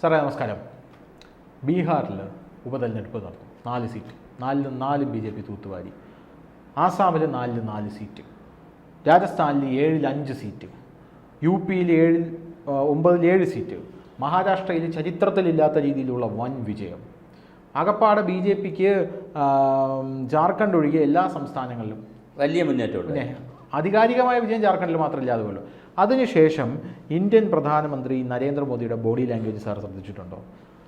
സാറേ നമസ്കാരം. ബീഹാറിൽ ഉപതെരഞ്ഞെടുപ്പ് നടന്നു നാല് സീറ്റ്. നാലിൽ നാല് ബി ജെ പി തൂത്തുവാരി. ആസാമിൽ നാലിൽ നാല് സീറ്റ്. രാജസ്ഥാനിൽ ഏഴിൽ അഞ്ച് സീറ്റ്. യു പിയിൽ ഏഴിൽ ഒമ്പതിൽ ഏഴ് സീറ്റ്. മഹാരാഷ്ട്രയിൽ ചരിത്രത്തിലില്ലാത്ത രീതിയിലുള്ള വൻ വിജയം. അകപ്പാടെ ബി ജെ പിക്ക് ജാർഖണ്ഡ് ഒഴികെ എല്ലാ സംസ്ഥാനങ്ങളിലും വലിയ മുന്നേറ്റമുണ്ട് പിന്നെ അധികാരികമായ വിജയം ജാർഖണ്ഡിൽ മാത്രമല്ല അതുപോലെ അതിനുശേഷം ഇന്ത്യൻ പ്രധാനമന്ത്രി നരേന്ദ്രമോദിയുടെ ബോഡി ലാംഗ്വേജ് സാർ ശ്രദ്ധിച്ചിട്ടുണ്ടോ?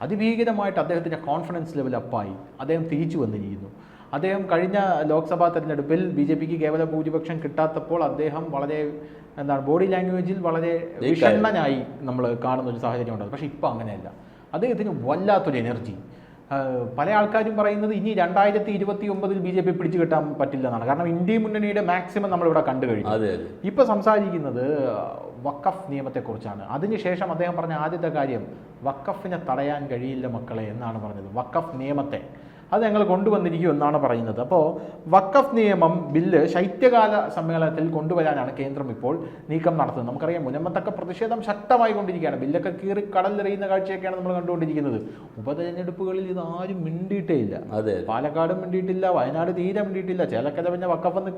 അതിഭീകരമായിട്ട് അദ്ദേഹത്തിന്റെ കോൺഫിഡൻസ് ലെവൽ അപ്പായി. അദ്ദേഹം തിരിച്ചു വന്നിരിക്കുന്നു. അദ്ദേഹം കഴിഞ്ഞ ലോക്സഭാ തെരഞ്ഞെടുപ്പിൽ ബി ജെ പിക്ക് കേവല ഭൂരിപക്ഷം കിട്ടാത്തപ്പോൾ അദ്ദേഹം വളരെ എന്താണ് ബോഡി ലാംഗ്വേജിൽ വളരെ വിഷണ്ണനായി നമ്മൾ കാണുന്ന ഒരു സാഹചര്യം ഉണ്ടായിരുന്നു പക്ഷേ ഇപ്പോൾ അങ്ങനെയല്ല. അദ്ദേഹത്തിന് വല്ലാത്തൊരു എനർജി. പല ആൾക്കാരും പറയുന്നത് ഇനി രണ്ടായിരത്തി ഇരുപത്തി ഒമ്പതിൽ ബി ജെ പി പിടിച്ചു കിട്ടാൻ പറ്റില്ലെന്നാണ്. കാരണം ഇന്ത്യ മുന്നണിയുടെ മാക്സിമം നമ്മളിവിടെ കണ്ടു കഴിഞ്ഞു. ഇപ്പൊ സംസാരിക്കുന്നത് വക്കഫ് നിയമത്തെക്കുറിച്ചാണ്. അതിനുശേഷം അദ്ദേഹം പറഞ്ഞ ആദ്യത്തെ കാര്യം വക്കഫിനെ തടയാൻ കഴിയില്ല മക്കളെ എന്നാണ് പറഞ്ഞത്. വക്കഫ് നിയമത്തെ. അത് ഞങ്ങൾ കൊണ്ടുവന്നിരിക്കും എന്നാണ് പറയുന്നത്. അപ്പോൾ വക്കഫ് നിയമം ബില്ല് ശൈത്യകാല സമ്മേളനത്തിൽ കൊണ്ടുവരാനാണ് കേന്ദ്രം ഇപ്പോൾ നീക്കം നടത്തുന്നത്. നമുക്കറിയാം മുനമ്പത്തൊക്കെ പ്രതിഷേധം ശക്തമായി കൊണ്ടിരിക്കുകയാണ്. ബില്ലൊക്കെ കീറി കടലെറിയുന്ന കാഴ്ചയൊക്കെയാണ് നമ്മൾ കണ്ടുകൊണ്ടിരിക്കുന്നത്. ഉപതെരഞ്ഞെടുപ്പുകളിൽ ഇത് ആരും മിണ്ടിയിട്ടേ ഇല്ല. അതെ പാലക്കാട് മിണ്ടിയിട്ടില്ല വയനാട് തീരെ മിണ്ടിയിട്ടില്ല. ചേലക്കര പിന്നെ വക്കഫെന്ന്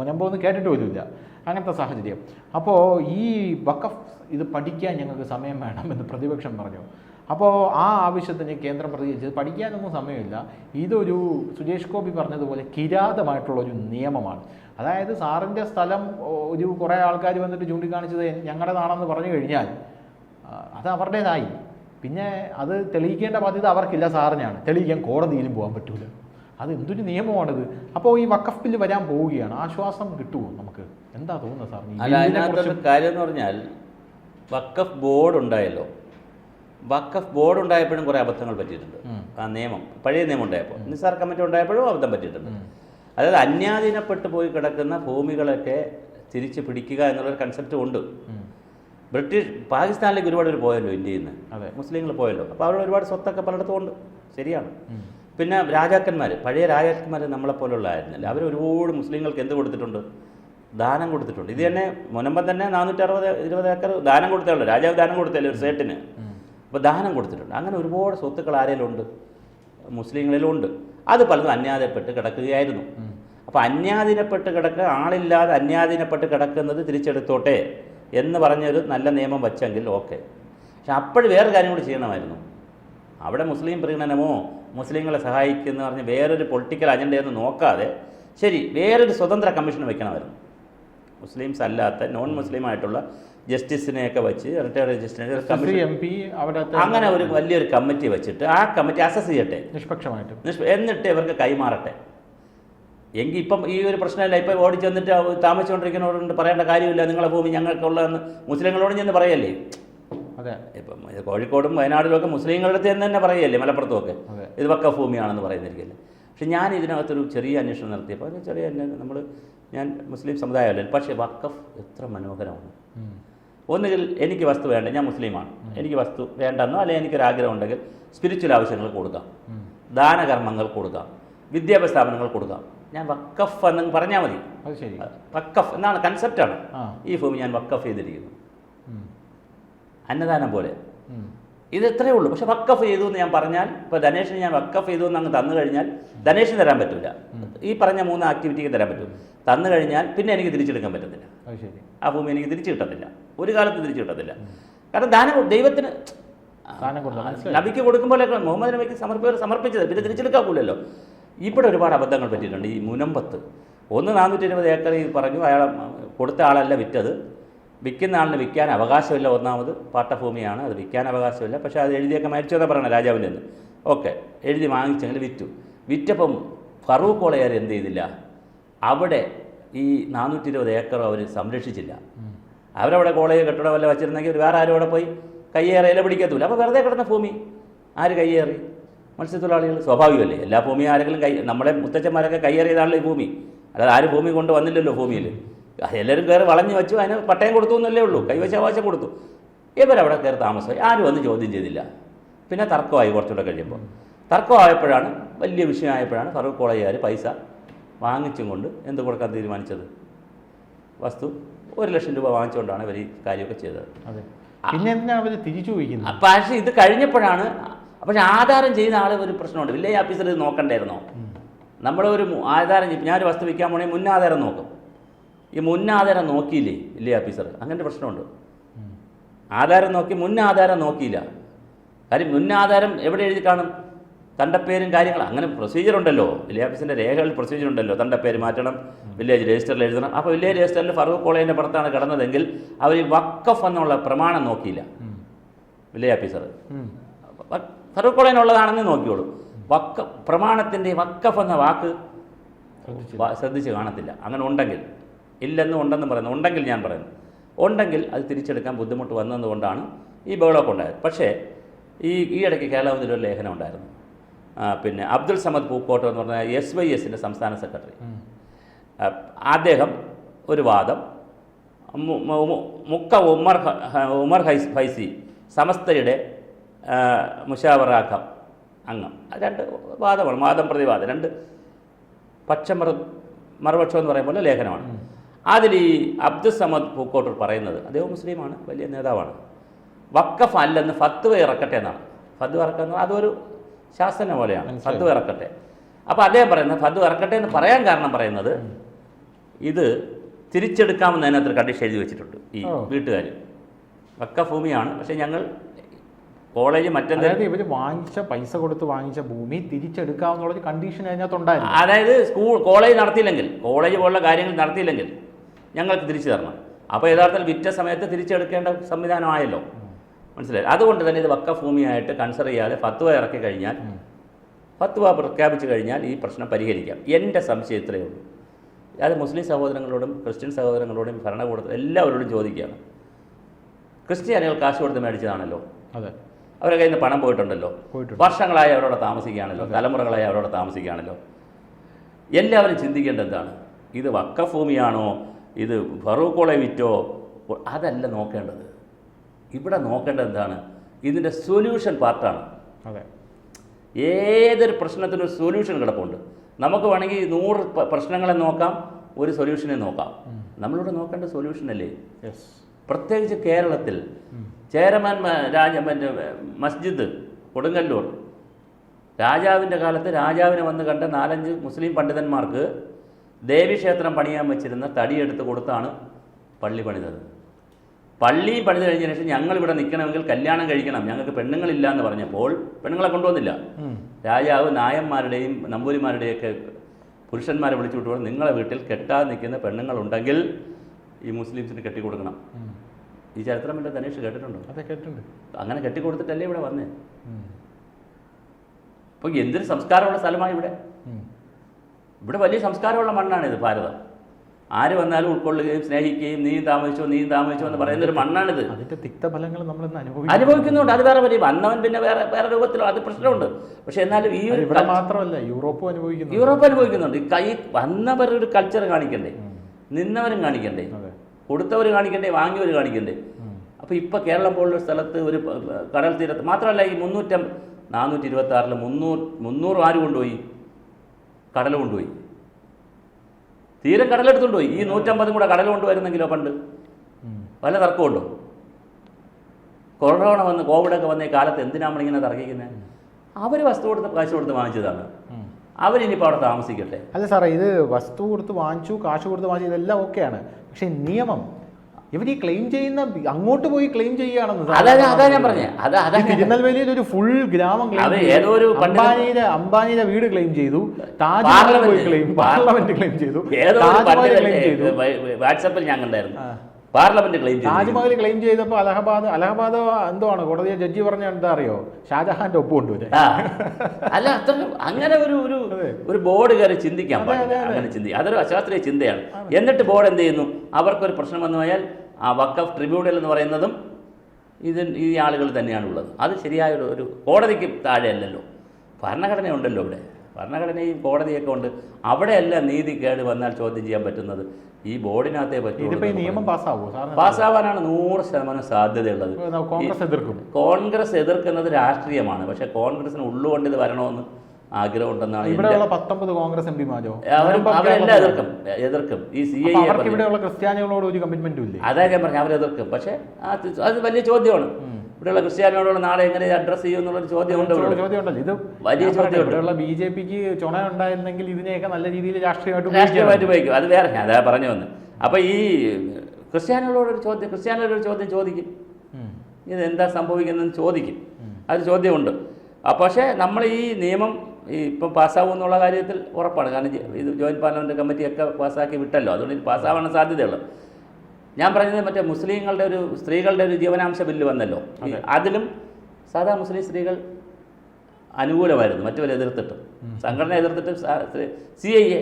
മുനമ്പൊന്ന് കേട്ടിട്ട് പോലുമില്ല. അങ്ങനത്തെ സാഹചര്യം. അപ്പോൾ ഈ വക്കഫ് ഇത് പഠിക്കാൻ ഞങ്ങൾക്ക് സമയം വേണം എന്ന് പ്രതിപക്ഷം പറഞ്ഞു. അപ്പോൾ ആ ആവശ്യത്തിന് കേന്ദ്രം പ്രതികരിച്ചത് പഠിക്കാനൊന്നും സമയമില്ല. ഇതൊരു സുരേഷ് ഗോപി പറഞ്ഞതുപോലെ കിരാതമായിട്ടുള്ളൊരു നിയമമാണ്. അതായത് സാറിന്റെ സ്ഥലം ഒരു കുറേ ആൾക്കാർ വന്നിട്ട് ചൂണ്ടിക്കാണിച്ചത് ഞങ്ങളുടേതാണെന്ന് പറഞ്ഞു കഴിഞ്ഞാൽ അത് അവരുടേതായി. പിന്നെ അത് തെളിയിക്കേണ്ട ബാധ്യത അവർക്കില്ല സാറിനാണ്. തെളിയിക്കാൻ കോടതിയിലും പോകാൻ പറ്റൂല. അത് എന്തൊരു നിയമമാണിത്? അപ്പോൾ ഈ വക്കഫ് ബില്ല് വരാൻ പോവുകയാണ്. ആശ്വാസം കിട്ടുമോ നമുക്ക്? എന്താ തോന്നുന്നത് കുറിച്ച് കാര്യം എന്ന് പറഞ്ഞാൽ വക്കഫ് ബോർഡ് ഉണ്ടായല്ലോ വക്കഫ് ബോർഡ് ഉണ്ടായപ്പോഴും കുറേ അബദ്ധങ്ങൾ പറ്റിയിട്ടുണ്ട്. ആ നിയമം പഴയ നിയമം ഉണ്ടായപ്പോൾ. നിസാർ കമ്മിറ്റി ഉണ്ടായപ്പോഴും അബദ്ധം പറ്റിയിട്ടുണ്ട്. അതായത് അന്യാധീനപ്പെട്ട് പോയി കിടക്കുന്ന ഭൂമികളൊക്കെ തിരിച്ച് പിടിക്കുക എന്നുള്ളൊരു കൺസെപ്റ്റ് ഉണ്ട്. ബ്രിട്ടീഷ് പാകിസ്ഥാനിലേക്ക് ഒരുപാട് പേര് പോയല്ലോ ഇന്ത്യയിൽ നിന്ന് അതെ. മുസ്ലിങ്ങൾ പോയല്ലോ. അപ്പോൾ അവിടെ ഒരുപാട് സ്വത്തൊക്കെ പലയിടത്തും ഉണ്ട്. ശരിയാണ്. പിന്നെ രാജാക്കന്മാർ പഴയ രാജാക്കന്മാർ നമ്മളെപ്പോലുള്ള ആയിരുന്നില്ല. അവർ ഒരുപാട് മുസ്ലിങ്ങൾക്ക് എന്ത് കൊടുത്തിട്ടുണ്ട്? ദാനം കൊടുത്തിട്ടുണ്ട്. ഇത് തന്നെ മുനമ്പം തന്നെ നാനൂറ്റി അറുപത് ഇരുപത് ഏക്കർ ദാനം കൊടുത്തല്ലോ രാജാവ് ദാനം കൊടുത്തല്ലേ ഒരു സേട്ടിന്. അപ്പോൾ ദാനം കൊടുത്തിട്ടുണ്ട്. അങ്ങനെ ഒരുപാട് സ്വത്തുക്കൾ ആരെങ്കിലും ഉണ്ട് മുസ്ലിങ്ങളിലും ഉണ്ട് അത് പലതും അന്യാദപ്പെട്ട് കിടക്കുകയായിരുന്നു. അപ്പോൾ അന്യാധീനപ്പെട്ട് കിടക്കുക ആളില്ലാതെ അന്യാധീനപ്പെട്ട് കിടക്കുന്നത് തിരിച്ചെടുത്തോട്ടെ എന്ന് പറഞ്ഞൊരു നല്ല നിയമം വച്ചെങ്കിൽ ഓക്കെ. പക്ഷെ അപ്പോഴും വേറെ കാര്യം കൂടി ചെയ്യണമായിരുന്നു. അവിടെ മുസ്ലിം പ്രീണനമോ മുസ്ലിങ്ങളെ സഹായിക്കുന്ന പറഞ്ഞ് വേറൊരു പൊളിറ്റിക്കൽ അജണ്ടയൊന്നും നോക്കാതെ ശരി വേറൊരു സ്വതന്ത്ര കമ്മീഷൻ വെക്കണമായിരുന്നു. മുസ്ലിംസ് അല്ലാത്ത നോൺ മുസ്ലിം ആയിട്ടുള്ള ജസ്റ്റിസിനെയൊക്കെ വെച്ച് റിട്ടയർഡ് ജസ്റ്റിസിനെ എസ് എം പി അങ്ങനെ ഒരു വലിയൊരു കമ്മിറ്റി വെച്ചിട്ട് ആ കമ്മിറ്റി അസസ് ചെയ്യട്ടെ. നിഷ്പക്ഷമായിട്ട്. എന്നിട്ട് ഇവർക്ക് കൈമാറട്ടെ. എങ്കിൽ ഇപ്പം ഈ ഒരു പ്രശ്നമില്ല ഇപ്പം ഓടി ചെന്നിട്ട് താമസിച്ചുകൊണ്ടിരിക്കുന്നവരോട് പറയേണ്ട കാര്യമില്ല നിങ്ങളെ ഭൂമി ഞങ്ങൾക്കുള്ളതെന്ന് മുസ്ലിങ്ങളോട് ചെന്ന് പറയല്ലേ? അതെ. ഇപ്പം കോഴിക്കോടും വയനാടിലും ഒക്കെ മുസ്ലിങ്ങളുടെ അടുത്ത് തന്നെ പറയല്ലേ മലപ്പുറത്തുമൊക്കെ? ഇത് വക്ക ഭൂമിയാണെന്ന് പറയുന്നിരിക്കില്ല. പക്ഷെ ഞാൻ ഇതിനകത്തൊരു ചെറിയ അന്വേഷണം നടത്തിയപ്പോൾ ചെറിയ നമ്മൾ ഞാൻ മുസ്ലിം സമുദായമല്ലേ പക്ഷേ വക്കഫ് എത്ര മനോഹരമാണ്. ഒന്നുകിൽ എനിക്ക് വസ്തു വേണ്ട ഞാൻ മുസ്ലിമാണ്. എനിക്ക് വസ്തു വേണ്ടെന്നോ അല്ലെങ്കിൽ എനിക്കൊരാഗ്രഹം ഉണ്ടെങ്കിൽ സ്പിരിച്വൽ ആവശ്യങ്ങൾ കൊടുക്കാം. ദാനകർമ്മങ്ങൾ കൊടുക്കാം. വിദ്യാഭ്യാസ സ്ഥാപനങ്ങൾ കൊടുക്കാം. ഞാൻ വക്കഫ് എന്ന് പറഞ്ഞാൽ മതി. വക്കഫ് എന്നാണ് കൺസെപ്റ്റാണ് ഈ ഭൂമി ഞാൻ വക്കഫ് ചെയ്തിരിക്കുന്നു. അന്നദാനം പോലെ. ഇത് ഇത്രയേ ഉള്ളൂ. പക്ഷെ വക്കഫ് ചെയ്തു എന്ന് ഞാൻ പറഞ്ഞാൽ ഇപ്പോൾ ധനേഷിന് ഞാൻ വക്കഫ് ചെയ്തു എന്ന് അങ്ങ് തന്നു കഴിഞ്ഞാൽ ധനേഷിന് തരാൻ പറ്റില്ല ഈ പറഞ്ഞ മൂന്ന് ആക്ടിവിറ്റിക്ക് തരാൻ പറ്റും. തന്നു കഴിഞ്ഞാൽ പിന്നെ എനിക്ക് തിരിച്ചെടുക്കാൻ പറ്റത്തില്ല. ആ ഭൂമി എനിക്ക് തിരിച്ചു കിട്ടത്തില്ല. ഒരു കാലത്ത് തിരിച്ചു കിട്ടത്തില്ല. കാരണം ദാനം ദൈവത്തിന്. നബിക്ക് കൊടുക്കുമ്പോഴൊക്കെ മുഹമ്മദ് നബിക്ക് സമർപ്പിച്ചവർ സമർപ്പിച്ചത്. പിന്നെ തിരിച്ചെടുക്കാക്കൂലല്ലോ. ഇവിടെ ഒരുപാട് അബദ്ധങ്ങൾ പറ്റിയിട്ടുണ്ട്. ഈ മുനമ്പത്ത്. ഒന്ന് നാനൂറ്റി ഇരുപത് ഏക്കർ ഈ പറഞ്ഞു അയാൾ കൊടുത്ത ആളല്ല വിറ്റത്. വിൽക്കുന്ന ആളിന് വിൽക്കാൻ അവകാശമില്ല ഒന്നാമത്. പാട്ടഭൂമിയാണ്. അത് വിൽക്കാൻ അവകാശമില്ല. പക്ഷേ അത് എഴുതിയൊക്കെ മരിച്ചതെന്ന് പറയണം രാജാവിന്റെ നിന്ന് ഓക്കെ. എഴുതി വാങ്ങിച്ചെങ്കിൽ വിറ്റു. വിറ്റപ്പം ഫറൂഖ് കോളയാർ എന്ത് ചെയ്തില്ല? അവിടെ ഈ നാനൂറ്റി ഇരുപത് ഏക്കർ അവർ സംരക്ഷിച്ചില്ല. അവരവിടെ കോളേജ് കെട്ടിടം വല്ല വെച്ചിരുന്നെങ്കിൽ വേറെ ആരും അവിടെ പോയി കയ്യേറി ഇല പിടിക്കത്തില്ല അപ്പോൾ വെറുതെ കിടന്ന ഭൂമി. ആര് കയ്യേറി? മത്സ്യത്തൊഴിലാളികൾ സ്വാഭാവികമല്ലേ? എല്ലാ ഭൂമിയും ആരെങ്കിലും കൈ നമ്മളെ മുത്തച്ഛന്മാരൊക്കെ കയ്യേറിയതാണല്ലോ ഈ ഭൂമി. അല്ലാതെ ആരും ഭൂമി കൊണ്ട് വന്നില്ലല്ലോ ഭൂമിയിൽ. എല്ലാവരും കയറി വളഞ്ഞു വെച്ചു അതിന് പട്ടയം കൊടുത്തു എന്നല്ലേ ഉള്ളൂ. കൈവശ അവകാശം കൊടുത്തു. ഇവരവിടെ കയറി താമസമായി ആരും വന്ന് ചോദ്യം ചെയ്തില്ല. പിന്നെ തർക്കമായി കുറച്ചുകൂടെ കഴിയുമ്പോൾ. തർക്കമായപ്പോഴാണ് വലിയ വിഷയമായപ്പോഴാണ് ഫറൂഖ് കോളേജുകാർ പൈസ വാങ്ങിച്ചും കൊണ്ട് എന്ത് കൊടുക്കാൻ തീരുമാനിച്ചത്? വസ്തു ഒരു ലക്ഷം രൂപ വാങ്ങിച്ചുകൊണ്ടാണ് ഇവർ ഈ കാര്യമൊക്കെ ചെയ്തത്. അതെ. പിന്നെ എന്തിനാണ് അവർ തിരിച്ചു ചോദിക്കുന്നത്? പക്ഷേ ഇത് കഴിഞ്ഞപ്പോഴാണ് പക്ഷെ ആധാരം ചെയ്യുന്ന ആൾ ഒരു പ്രശ്നമുണ്ട്. വില്ലേജ് ഓഫീസർ ഇത് നോക്കണ്ടായിരുന്നോ? നമ്മൾ ഒരു മു- ആധാരം ചെയ്യും- ഞാനൊരു വസ്തു വിൽക്കാൻ പോണെങ്കിൽ മുന്നാധാരം നോക്കും. ഈ മുന്നാധാരം നോക്കിയില്ലേ വില്ലേജ് ഓഫീസർ? അങ്ങനെ ഒരു പ്രശ്നമുണ്ട് ആധാരം നോക്കി മുന്നാധാരം നോക്കിയില്ല. കാര്യം മുന്നാധാരം എവിടെ എഴുതി കാണും തണ്ടപ്പേരും കാര്യങ്ങൾ അങ്ങനെ പ്രൊസീജിയർ ഉണ്ടല്ലോ. വില്ലേജ് ഓഫീസിന്റെ രേഖകളിൽ പ്രൊസീജിയർ ഉണ്ടല്ലോ. തന്റെ പേര് മാറ്റണം വില്ലേജ് രജിസ്റ്ററിൽ എഴുതണം. അപ്പോൾ വില്ലേജ് രജിസ്റ്ററിൽ ഫറൂഖ് കോളേജിന്റെ പുറത്താണ് കിടന്നതെങ്കിൽ അവർ വക്കഫ് എന്നുള്ള പ്രമാണം നോക്കിയില്ല. വില്ലേജ് ഓഫീസർ ഫറൂഖ് കോളേജിനുള്ളതാണെന്ന് നോക്കിയോളൂ. വക്ക പ്രമാണത്തിന്റെ വക്കഫ് എന്ന വാക്ക് ശ്രദ്ധിച്ച് കാണത്തില്ല. അങ്ങനെ ഉണ്ടെങ്കിൽ ഇല്ലെന്നും ഉണ്ടെന്നും പറയുന്നു. ഉണ്ടെങ്കിൽ ഞാൻ പറയുന്നു. ഉണ്ടെങ്കിൽ അത് തിരിച്ചെടുക്കാൻ ബുദ്ധിമുട്ട് വന്നതുകൊണ്ടാണ് ഈ ബഹളമൊക്കെ ഉണ്ടായത്. പക്ഷേ ഈ ഈ ഇടയ്ക്ക് കേരളത്തിൽ ഒരു ലേഖനം ഉണ്ടായിരുന്നു. പിന്നെ അബ്ദുൽ സമദ് പൂക്കോട്ട് എന്ന് പറഞ്ഞ എസ് വൈ എസിന്റെ സംസ്ഥാന സെക്രട്ടറി. അദ്ദേഹം ഒരു വാദം മുക്ക ഉമർ ഉമർ ഹൈസ് ഫൈസി സമസ്തയുടെ മുഷാവറാക്കം മുഷാവറാഖം അംഗം. രണ്ട് വാദമാണ് വാദം പ്രതിവാദം. രണ്ട് പക്ഷം മറു മറുപക്ഷം എന്ന് പറയുമ്പോൾ ലേഖനമാണ്. അതിൽ ഈ അബ്ദുൽ സമദ് പൂക്കോട്ടൂർ പറയുന്നത് അദ്ദേഹം മുസ്ലിമാണ് വലിയ നേതാവാണ്. വക്കഫ് അല്ലെന്ന് ഫത്വ ഇറക്കട്ടെ എന്നാണ്. ഫത്വ ഇറക്കുക അതൊരു ശാസന പോലെയാണ്. ഫത്വ ഇറക്കട്ടെ. അപ്പോൾ അദ്ദേഹം പറയുന്നത് ഫത്വ ഇറക്കട്ടെ എന്ന് പറയാൻ കാരണം പറയുന്നത് ഇത് തിരിച്ചെടുക്കാമെന്ന് അതിനകത്ത് കണ്ടീഷൻ എഴുതി വെച്ചിട്ടുണ്ട് ഈ. വീട്ടുകാർ വക്ക ഭൂമിയാണ്. പക്ഷേ ഞങ്ങൾ കോളേജ് മറ്റെന്തായാലും ഇവർ വാങ്ങിച്ച പൈസ കൊടുത്ത് വാങ്ങിച്ച ഭൂമി തിരിച്ചെടുക്കാവുന്ന കണ്ടീഷൻ അതിനകത്തുണ്ടായിരുന്നു. അതായത് സ്കൂൾ കോളേജ് നടത്തിയില്ലെങ്കിൽ കോളേജ് പോലുള്ള കാര്യങ്ങൾ നടത്തിയില്ലെങ്കിൽ ഞങ്ങൾക്ക് തിരിച്ചു തരണം. അപ്പോൾ യഥാർത്ഥത്തിൽ വിറ്റ സമയത്ത് തിരിച്ചെടുക്കേണ്ട സംവിധാനമായല്ലോ മനസ്സിലായി? അതുകൊണ്ട് തന്നെ ഇത് വക്ക ഭൂമിയായിട്ട് കൺസിഡർ ചെയ്യാതെ ഫത്വ ഇറക്കി കഴിഞ്ഞാൽ ഫത്വ പ്രഖ്യാപിച്ചു കഴിഞ്ഞാൽ ഈ പ്രശ്നം പരിഹരിക്കാം. എന്റെ സംശയം ഇത്രയേ ഉള്ളൂ. അത് മുസ്ലിം സഹോദരങ്ങളോടും ക്രിസ്ത്യൻ സഹോദരങ്ങളോടും ഭരണകൂടത്തിൽ എല്ലാവരോടും ചോദിക്കുകയാണ്. ക്രിസ്ത്യാനികൾ കാശ് കൊടുത്ത് മേടിച്ചതാണല്ലോ. അതെ. അവരുടെ കയ്യിൽ നിന്ന് പണം പോയിട്ടുണ്ടല്ലോ. വർഷങ്ങളായി അവരോട് താമസിക്കുകയാണല്ലോ. തലമുറകളായി അവരോട് താമസിക്കുകയാണല്ലോ. എല്ലാവരും ചിന്തിക്കേണ്ട എന്താണ്? ഇത് വക്കഭൂമിയാണോ ഇത് ഫറൂഖോളെ വിറ്റോ? അതല്ല നോക്കേണ്ടത്. ഇവിടെ നോക്കേണ്ടത് എന്താണ്? ഇതിന്റെ സൊല്യൂഷൻ പാർട്ടാണ് അതെ. ഏതൊരു പ്രശ്നത്തിനും ഒരു സൊല്യൂഷൻ കിടപ്പുണ്ട്. നമുക്ക് വേണമെങ്കിൽ നൂറ് പ്രശ്നങ്ങളെ നോക്കാം ഒരു സൊല്യൂഷനെ നോക്കാം. നമ്മളിവിടെ നോക്കേണ്ട സൊല്യൂഷൻ അല്ലേ? യെസ് പ്രത്യേകിച്ച് കേരളത്തിൽ ചേരമാൻ രാജ മറ്റേ മസ്ജിദ് കൊടുങ്ങല്ലൂർ. രാജാവിന്റെ കാലത്ത് രാജാവിനെ വന്ന് കണ്ട നാലഞ്ച് മുസ്ലിം പണ്ഡിതന്മാർക്ക് ദേവീക്ഷേത്രം പണിയാൻ വെച്ചിരുന്ന തടിയെടുത്ത് കൊടുത്താണ് പള്ളി പണിതത്. പള്ളി പണിത് കഴിഞ്ഞതിന് ശേഷം ഞങ്ങൾ ഇവിടെ നിൽക്കണമെങ്കിൽ കല്യാണം കഴിക്കണം. ഞങ്ങൾക്ക് പെണ്ണുങ്ങളില്ല എന്ന് പറഞ്ഞപ്പോൾ പെണ്ണുങ്ങളെ കൊണ്ടുവന്നില്ല. രാജാവ് നായന്മാരുടെയും നമ്പൂരിമാരുടെയൊക്കെ പുരുഷന്മാരെ വിളിച്ചു വിട്ടുകൊണ്ട് നിങ്ങളെ വീട്ടിൽ കെട്ടാതെ നിൽക്കുന്ന പെണ്ണുങ്ങളുണ്ടെങ്കിൽ ഈ മുസ്ലിംസിന് കെട്ടിക്കൊടുക്കണം. ഈ ചരിത്രം എന്റെ ധനേഷ് കേട്ടിട്ടുണ്ടോ? അതെ കേട്ടിട്ടുണ്ട്. അങ്ങനെ കെട്ടിക്കൊടുത്തിട്ടല്ലേ ഇവിടെ വന്നേ. അപ്പോൾ എന്തൊരു സംസ്കാരമുള്ള സ്ഥലമാണ് ഇവിടെ? ഇവിടെ വലിയ സംസ്കാരമുള്ള മണ്ണാണ് ഇത് ഭാരതം. ആര് വന്നാലും ഉൾക്കൊള്ളുകയും സ്നേഹിക്കുകയും നീയും താമസിച്ചോ നീയും താമസിച്ചോ എന്ന് പറയുന്ന ഒരു മണ്ണാണിത്. അതിന്റെ തിക്തഫലങ്ങൾ നമ്മൾ അനുഭവിക്കുന്നുണ്ട്. അത് വേറെ പറയും വന്നവൻ പിന്നെ വേറെ വേറെ രൂപത്തിലോ അത് പ്രശ്നമുണ്ട്. പക്ഷെ എന്നാലും ഈ ഒരു മാത്രമല്ല യൂറോപ്പ് അനുഭവിക്കുന്നു യൂറോപ്പ് അനുഭവിക്കുന്നുണ്ട്. ഈ കൈ വന്നവരൊരു ഒരു കൾച്ചർ കാണിക്കണ്ടേ? നിന്നവരും കാണിക്കണ്ടേ? കൊടുത്തവർ കാണിക്കണ്ടേ? വാങ്ങിയവർ കാണിക്കണ്ടേ? അപ്പൊ അപ്പോൾ ഇപ്പോൾ കേരളം പോലുള്ള സ്ഥലത്ത് ഒരു കടൽ തീരത്ത് മാത്രമല്ല ഈ മുന്നൂറ്റം നാനൂറ്റി ഇരുപത്തി ആറിൽ മുന്നൂറ് മുന്നൂറ് ആര് കൊണ്ടുപോയി? കടൽ കൊണ്ടുപോയി. തീരം കടലെടുത്തുകൊണ്ട് പോയി. ഈ നൂറ്റമ്പതും കൂടെ കടൽ കൊണ്ടുവരുന്നെങ്കിലോ പണ്ട്. വല്ല തർക്കമുണ്ടോ? കൊറോണ വന്ന് കോവിഡൊക്കെ വന്ന ഈ കാലത്ത് എന്തിനാണ് നമ്മളിങ്ങനെ തർക്കിക്കുന്നത് അവർ വസ്തു കൊടുത്ത് കാശ് കൊടുത്ത് വാങ്ങിച്ചതാണ്. അവരിനിപ്പോൾ അവിടെ താമസിക്കട്ടെ? അല്ല സാറേ ഇത് വസ്തു കൊടുത്ത് വാങ്ങിച്ചു കാശ് കൊടുത്ത് വാങ്ങിച്ചു ഇതെല്ലാം ഓക്കെയാണ്. പക്ഷേ നിയമം ഇവർ ഈ ക്ലെയിം ചെയ്യുന്ന അങ്ങോട്ട് പോയി ക്ലെയിം ചെയ്യുകയാണെന്ന് അതാ അതാ ഞാൻ പറഞ്ഞത്. അതാ തിരുനെൽവേലിയിൽ ഒരു ഫുൾ ഗ്രാമം ക്ലെയിം ഏതോ ഒരു അംബാനിയുടെ അംബാനിയുടെ വീട് ക്ലെയിം ചെയ്തു. താജ്മഹൽ പോയി ക്ലെയിം പാർലമെന്റ് ക്ലെയിം ചെയ്തു. വാട്സാപ്പിൽ ഞാൻ കണ്ടായിരുന്നു. പാർലമെന്റ് ക്ലെയിം താജ്മഹൽ ക്ലെയിം ചെയ്തപ്പോൾ അലഹബാദ് അലഹബാദ് എന്തോ ആണ് കോടതിയെ ജഡ്ജി പറഞ്ഞ എന്താ അറിയോ? ഷാജഹാന്റെ ഒപ്പ് കൊണ്ടുവരെ അല്ല അത്ര അങ്ങനെ ഒരു ഒരു ഒരു ബോർഡ് കയറി ചിന്തിക്കാൻ. അങ്ങനെ ചിന്തി. അതൊരു അശാസ്ത്രീയ ചിന്തയാണ്. എന്നിട്ട് ബോർഡ് എന്ത് ചെയ്യുന്നു? അവർക്കൊരു പ്രശ്നം വന്നു പോയാൽ ആ വക്കഫ് ട്രിബ്യൂണൽ എന്ന് പറയുന്നതും ഇത് ഈ ആളുകൾ തന്നെയാണുള്ളത് അത് ശരിയായ ഒരു ഒരു കോടതിക്ക് താഴെയല്ലല്ലോ. ഭരണഘടന ഉണ്ടല്ലോ ഇവിടെ ഭരണഘടനയും കോടതിയൊക്കെ ഉണ്ട്. അവിടെയല്ല നീതി കേട് വന്നാൽ ചോദ്യം ചെയ്യാൻ പറ്റുന്നത്. ഈ ബോർഡിനകത്തേ നിയമം പറ്റുള്ളൂ സാറിന് പാസ്സാവാനാണ് നൂറ് ശതമാനം സാധ്യതയുള്ളത്. കോൺഗ്രസ് എതിർക്കും. കോൺഗ്രസ് എതിർക്കുന്നത് രാഷ്ട്രീയമാണ്. പക്ഷേ കോൺഗ്രസിന് ഉള്ളുകൊണ്ട് ഇത് വരണമെന്ന് ആഗ്രഹം ഉണ്ടെന്നാണ് ഇവിടെയുള്ള പത്തൊമ്പത് കോൺഗ്രസ് എം പിമാരോ? അവരും അവരെല്ലാം എതിർക്കും എതിർക്കും. ഈ സി ഐ ഇവിടെയുള്ള ക്രിസ്ത്യാനികളോട് ഒരു കമ്മിറ്റ്മെന്റും ഇല്ല? അതാ ഞാൻ പറഞ്ഞു അവരെതിർക്കും. പക്ഷേ അത് വലിയ ചോദ്യമാണ്. ഇവിടെയുള്ള ക്രിസ്ത്യാനികളോട് നാളെ എങ്ങനെ അഡ്രസ് ചെയ്യും എന്നുള്ളൊരു ചോദ്യമുണ്ട് ഇവിടെ. ചോദ്യം ഇത് വലിയ ചോദ്യം ഇവിടെയുള്ള ബി ജെ പിക്ക് ചുണ ഉണ്ടായിരുന്നെങ്കിൽ ഇതിനെയൊക്കെ നല്ല രീതിയിൽ രാഷ്ട്രീയമായിട്ട് രാഷ്ട്രീയമായിട്ട് ഉപയോഗിക്കും. അത് വേറെ അതാ പറഞ്ഞു വന്ന്. അപ്പോൾ ഈ ക്രിസ്ത്യാനികളോടൊരു ചോദ്യം ക്രിസ്ത്യാനികളൊരു ചോദ്യം ചോദിക്കും. ഇത് എന്താ സംഭവിക്കുന്നതെന്ന് ചോദിക്കും. അത് ചോദ്യമുണ്ട്. പക്ഷേ നമ്മൾ ഈ നിയമം ഈ ഇപ്പം പാസ്സാവും എന്നുള്ള കാര്യത്തിൽ ഉറപ്പാണ്. കാരണം ഇത് ജോയിന്റ് പാർലമെന്റ് കമ്മിറ്റിയൊക്കെ പാസ്സാക്കി വിട്ടല്ലോ. അതുകൊണ്ട് ഇത് പാസ്സാവാൻ സാധ്യതയുള്ളൂ. ഞാൻ പറഞ്ഞത് മറ്റേ മുസ്ലിങ്ങളുടെ ഒരു സ്ത്രീകളുടെ ഒരു ജീവനാംശ ബില്ല് വന്നല്ലോ. അതിലും സാധാ മുസ്ലിം സ്ത്രീകൾ അനുകൂലമായിരുന്നു. മറ്റവർ എതിർത്തിട്ടും. സംഘടന എതിർത്തിട്ടും സി ഐ എ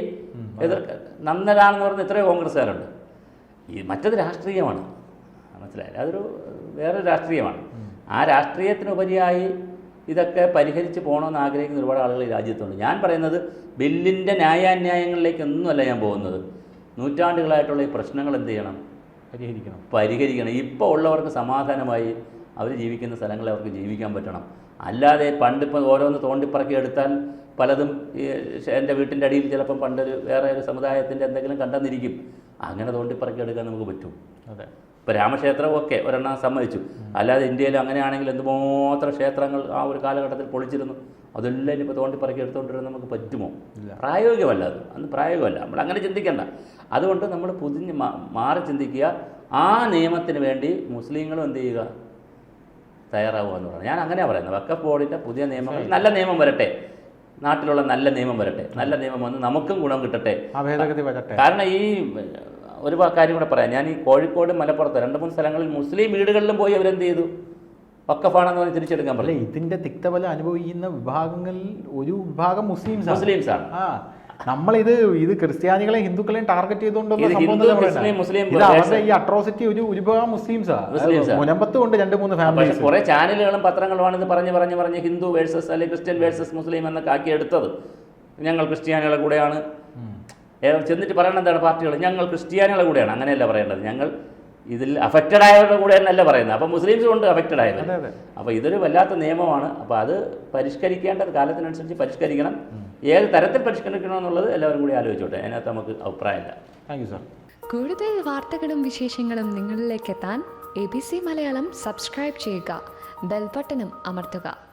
എതിർക്ക നന്നലാണെന്ന് പറഞ്ഞ എത്രയോ കോൺഗ്രസ്സുകാരുണ്ട്. ഈ മറ്റത് രാഷ്ട്രീയമാണ്. മനസ്സിലായില്ല? അതൊരു വേറെ രാഷ്ട്രീയമാണ്. ആ രാഷ്ട്രീയത്തിനുപരിയായി ഇതൊക്കെ പരിഹരിച്ച് പോകണമെന്ന് ആഗ്രഹിക്കുന്ന ഒരുപാട് ആളുകൾ ഈ രാജ്യത്തുണ്ട്. ഞാൻ പറയുന്നത് ബില്ലിന്റെ ന്യായാന്യായങ്ങളിലേക്കൊന്നുമല്ല ഞാൻ പോകുന്നത്. നൂറ്റാണ്ടുകളായിട്ടുള്ള ഈ പ്രശ്നങ്ങൾ എന്ത് ചെയ്യണം? പരിഹരിക്കണം. പരിഹരിക്കണം. ഇപ്പോൾ ഉള്ളവർക്ക് സമാധാനമായി അവർ ജീവിക്കുന്ന സ്ഥലങ്ങളിൽ അവർക്ക് ജീവിക്കാൻ പറ്റണം. അല്ലാതെ പണ്ടിപ്പോൾ ഓരോന്ന് തോണ്ടിപ്പറക്കി എടുത്താൽ പലതും എന്റെ വീട്ടിന്റെ അടിയിൽ ചിലപ്പം പണ്ടൊരു വേറെ ഒരു സമുദായത്തിന്റെ എന്തെങ്കിലും കണ്ടെന്നിരിക്കും. അങ്ങനെ തോണ്ടിപ്പറക്കി എടുക്കാൻ നമുക്ക് പറ്റും. അതെ. ഇപ്പോൾ രാമക്ഷേത്രം ഒക്കെ ഒരെണ്ണം സമ്മതിച്ചു. അല്ലാതെ ഇന്ത്യയിൽ അങ്ങനെയാണെങ്കിൽ എന്തുമാത്രം ക്ഷേത്രങ്ങൾ ആ ഒരു കാലഘട്ടത്തിൽ പൊളിച്ചിരുന്നു. അതെല്ലാം ഇനിയിപ്പോൾ തോണ്ടിപ്പറക്കി എടുത്തുകൊണ്ടിരുന്ന നമുക്ക് പറ്റുമോ. പ്രായോഗികമല്ല അത്. അന്ന് പ്രായോഗികമല്ല. നമ്മൾ അങ്ങനെ ചിന്തിക്കേണ്ട. അതുകൊണ്ട് നമ്മൾ പുതിഞ്ഞ് മാറി ചിന്തിക്കുക. ആ നിയമത്തിന് വേണ്ടി മുസ്ലിങ്ങളും എന്ത് ചെയ്യുക? തയ്യാറാവുക എന്ന് പറയുന്നത് ഞാൻ അങ്ങനെയാണ് പറയുന്നത്. വക്കഫ് ബോർഡിന്റെ പുതിയ നിയമങ്ങൾ നല്ല നിയമം വരട്ടെ. നാട്ടിലുള്ള നല്ല നിയമം വരട്ടെ. നല്ല നിയമം വന്ന് നമുക്കും ഗുണം കിട്ടട്ടെ. കാരണം ഈ ഒരു കാര്യം കൂടെ പറയാം. ഞാൻ ഈ കോഴിക്കോട് മലപ്പുറത്ത് രണ്ട് മൂന്ന് സ്ഥലങ്ങളിൽ മുസ്ലിം വീടുകളിലും പോയി അവരെന്ത് ചെയ്തു? വക്കഫാണെന്ന് പറഞ്ഞ് തിരിച്ചെടുക്കാൻ പറ്റില്ല പറഞ്ഞു. ഇതിന്റെ തിക്തഫലം അനുഭവിക്കുന്ന വിഭാഗങ്ങളിൽ ഒരു വിഭാഗം മുസ്ലിംസ് മുസ്ലിംസാണ് ആ നമ്മളിത് ഇത് ക്രിസ്ത്യാനികളെയും ഹിന്ദുക്കളെയും ടാർഗറ്റ് ചെയ്തുകൊണ്ടുള്ള ഈ അട്രോസിറ്റി ഒരു മുസ്ലിംസാ. മുസ്ലിംസാ. മുനമ്പത്തും ഉണ്ട് രണ്ട് മൂന്ന് പക്ഷേ ഫാമിലീസ് കുറേ ചാനലുകളും പത്രങ്ങളുമാണ് ഇത് പറഞ്ഞ് പറഞ്ഞ് പറഞ്ഞ് ഹിന്ദു വേഴ്സസ് അല്ലെങ്കിൽ ക്രിസ്ത്യൻ വേഴ്സസ് മുസ്ലിം എന്നൊക്കെ ആക്കി എടുത്തത്. ഞങ്ങൾ ക്രിസ്ത്യാനികളെ കൂടെയാണ്. ചെന്നിട്ട് പറയണത് എന്താണ് പാർട്ടികൾ? ഞങ്ങൾ ക്രിസ്ത്യാനികളുടെ കൂടെയാണ്. അങ്ങനെയല്ല പറയേണ്ടത്. ഞങ്ങൾ ഇതിൽ അഫക്റ്റഡ് ആയവരുടെ കൂടെ എന്നല്ല പറയുന്നത്. അപ്പം മുസ്ലിംസും ഉണ്ട് അഫക്റ്റഡ് ആയത്. അതെ അതെ. അപ്പോൾ ഇതൊരു വല്ലാത്ത നിയമമാണ്. അപ്പോൾ അത് പരിഷ്കരിക്കേണ്ടത് കാലത്തിനനുസരിച്ച് പരിഷ്കരിക്കണം. ഏത് തരത്തിൽ പരിഷ്കരിക്കണം എന്നുള്ളത് എല്ലാവരും കൂടി ആലോചിച്ചോട്ടെ. അതിനകത്ത് നമുക്ക് അഭിപ്രായമില്ല. Thank you sir. കൂടുതൽ വാർത്തകളും വിശേഷങ്ങളും നിങ്ങളിലേക്ക് എത്താൻ A B C Malayalam subscribe ചെയ്യുക. ബെൽബട്ടനും അമർത്തുക.